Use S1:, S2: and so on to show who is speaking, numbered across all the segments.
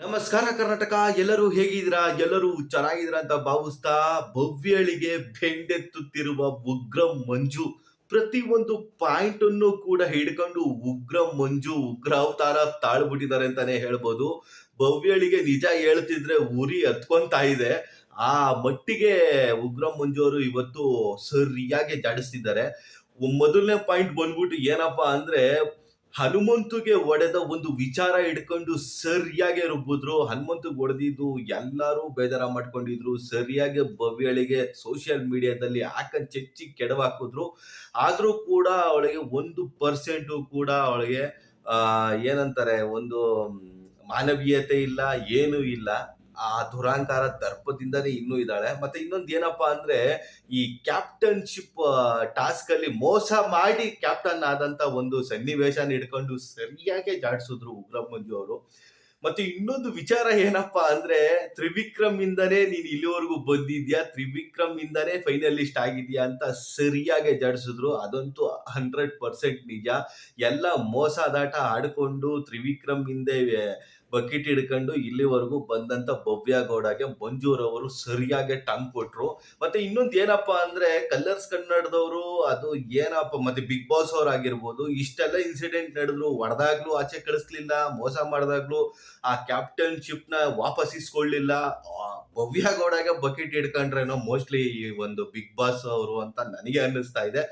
S1: ನಮಸ್ಕಾರ ಕರ್ನಾಟಕ, ಎಲ್ಲರೂ ಹೇಗಿದ್ದೀರಾ? ಎಲ್ಲರೂ ಚೆನ್ನಾಗಿದ್ದೀರಾ ಅಂತ ಭಾವಿಸ್ತಾ ಭವ್ಯಳಿಗೆ ಬೆಂಡೆತ್ತುತ್ತಿರುವ ಉಗ್ರ ಮಂಜು. ಪ್ರತಿ ಒಂದು ಪಾಯಿಂಟ್ ಅನ್ನು ಕೂಡ ಹಿಡ್ಕೊಂಡು ಉಗ್ರ ಮಂಜು, ಉಗ್ರ ಅವತಾರ ತಾಳ್ಬಿಟ್ಟಿದ್ದಾರೆ ಅಂತಾನೆ ಹೇಳ್ಬೋದು. ಭವ್ಯಳಿಗೆ ನಿಜ ಹೇಳ್ತಿದ್ರೆ ಉರಿ ಹತ್ಕೊಂತಾ ಇದೆ. ಆ ಮಟ್ಟಿಗೆ ಉಗ್ರ ಮಂಜು ಅವರು ಇವತ್ತು ಸರಿಯಾಗಿ ಜಾಡಿಸ್ತಿದ್ದಾರೆ. ಮೊದಲನೇ ಪಾಯಿಂಟ್ ಬಂದ್ಬಿಟ್ಟು ಏನಪ್ಪಾ ಅಂದ್ರೆ ಹನುಮಂತುಗೆ ಒಡೆದ ಒಂದು ವಿಚಾರ ಇಟ್ಕೊಂಡು ಸರಿಯಾಗಿ ರುಬ್ಬಿದ್ರು. ಹನುಮಂತುಗೆ ಒಡೆದಿದ್ದು ಎಲ್ಲರೂ ಬೇಜಾರ ಮಾಡ್ಕೊಂಡಿದ್ರು. ಸರಿಯಾಗಿ ಭವ್ಯಳಿಗೆ ಸೋಷಿಯಲ್ ಮೀಡಿಯಾದಲ್ಲಿ ಹಾಕಂಡ್ ಚೆಚ್ಚಿ ಕೆಡವಾಕಿದ್ರು. ಆದರೂ ಕೂಡ ಅವಳಿಗೆ ಒಂದು ಪರ್ಸೆಂಟು ಕೂಡ ಅವಳಿಗೆ ಏನಂತಾರೆ, ಒಂದು, ಮಾನವೀಯತೆ ಇಲ್ಲ, ಏನೂ ಇಲ್ಲ. ಆ ದುರಾಂಕಾರ ದರ್ಪದಿಂದನೇ ಇನ್ನೂ ಇದ್ದಾಳೆ. ಮತ್ತೆ ಇನ್ನೊಂದು ಏನಪ್ಪಾ ಅಂದ್ರೆ ಈ ಕ್ಯಾಪ್ಟನ್ಶಿಪ್ ಟಾಸ್ಕ್ ಅಲ್ಲಿ ಮೋಸ ಮಾಡಿ ಕ್ಯಾಪ್ಟನ್ ಆದಂತ ಒಂದು ಸನ್ನಿವೇಶನ ಹಿಡ್ಕೊಂಡು ಸರಿಯಾಗಿ ಜಾಡಿಸಿದ್ರು ಉಗ್ರ ಮಂಜು ಅವರು. ಮತ್ತೆ ಇನ್ನೊಂದು ವಿಚಾರ ಏನಪ್ಪಾ ಅಂದ್ರೆ ತ್ರಿವಿಕ್ರಮ್ ಇಂದನೇ ನೀನ್ ಇಲ್ಲಿವರೆಗೂ ಬಂದಿದ್ಯಾ? ತ್ರಿವಿಕ್ರಮ್ ಇಂದನೇ ಫೈನಲಿಸ್ಟ್ ಆಗಿದ್ಯಾ ಅಂತ ಸರಿಯಾಗಿ ಜಾಡಿಸಿದ್ರು. ಅದಂತೂ ಹಂಡ್ರೆಡ್ ಪರ್ಸೆಂಟ್ ನಿಜ. ಎಲ್ಲ ಮೋಸದಾಟ ಆಡ್ಕೊಂಡು ತ್ರಿವಿಕ್ರಮ್ ಹಿಂದೆ ಬಕೆಟ್ ಹಿಡ್ಕೊಂಡು ಇಲ್ಲಿವರೆಗೂ ಬಂದಂತ ಭವ್ಯ ಗೌಡಗೆ ಮಂಜೂರವರು ಸರಿಯಾಗಿ ಟಂಗ್ ಕೊಟ್ರು. ಮತ್ತೆ ಇನ್ನೊಂದು ಏನಪ್ಪಾ ಅಂದ್ರೆ ಕಲರ್ಸ್ ಕನ್ನಡದವರು, ಅದು ಏನಪ್ಪ ಮತ್ತೆ ಬಿಗ್ ಬಾಸ್ ಅವ್ರು ಆಗಿರ್ಬೋದು ಇಷ್ಟೆಲ್ಲ ಇನ್ಸಿಡೆಂಟ್ ನಡೆದ್ರು, ಹೊಡೆದಾಗ್ಲೂ ಆಚೆ ಕಳಿಸ್ಲಿಲ್ಲ, ಮೋಸ ಮಾಡಿದಾಗ್ಲೂ ಆ ಕ್ಯಾಪ್ಟನ್ಶಿಪ್ನ ವಾಪಸ್ ಇಸ್ಕೊಳ್ಲಿಲ್ಲ ಭವ್ಯ ಗೌಡಗೆ ಬಕೆಟ್ ಹಿಡ್ಕೊಂಡ್ರೇನೋ ಮೋಸ್ಟ್ಲಿ ಈ ಒಂದು ಬಿಗ್ ಬಾಸ್ ಅವರು ಅಂತ ನನಗೆ ಅನ್ನಿಸ್ತಾ ಇದೆ.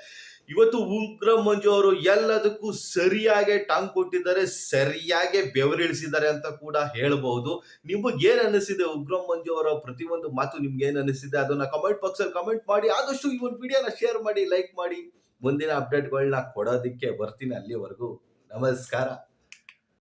S1: ಇವತ್ತು ಉಗ್ರ ಮಂಜು ಅವರು ಎಲ್ಲದಕ್ಕೂ ಸರಿಯಾಗಿ ಟಾಂಗ್ ಕೊಟ್ಟಿದ್ದಾರೆ, ಸರಿಯಾಗಿ ಬೆವರಿಳಿಸಿದ್ದಾರೆ ಅಂತ ಕೂಡ ಹೇಳಬಹುದು. ನಿಮಗೆ ಏನ್ ಅನಿಸಿದೆ ಉಗ್ರ ಮಂಜು ಅವರ ಪ್ರತಿಯೊಂದು ಮಾತು ನಿಮ್ಗೆ ಏನ್ ಅನಿಸಿದೆ ಅದನ್ನ ಕಮೆಂಟ್ ಬಾಕ್ಸ್ ಅಲ್ಲಿ ಕಮೆಂಟ್ ಮಾಡಿ, ಆದಷ್ಟು ಈ ಒಂದು ವಿಡಿಯೋನ ಶೇರ್ ಮಾಡಿ ಲೈಕ್ ಮಾಡಿ. ಮುಂದಿನ ಅಪ್ಡೇಟ್ಗಳನ್ನ ಕೊಡೋದಕ್ಕೆ ಬರ್ತೀನಿ ಅಲ್ಲಿವರೆಗೂ. ನಮಸ್ಕಾರ.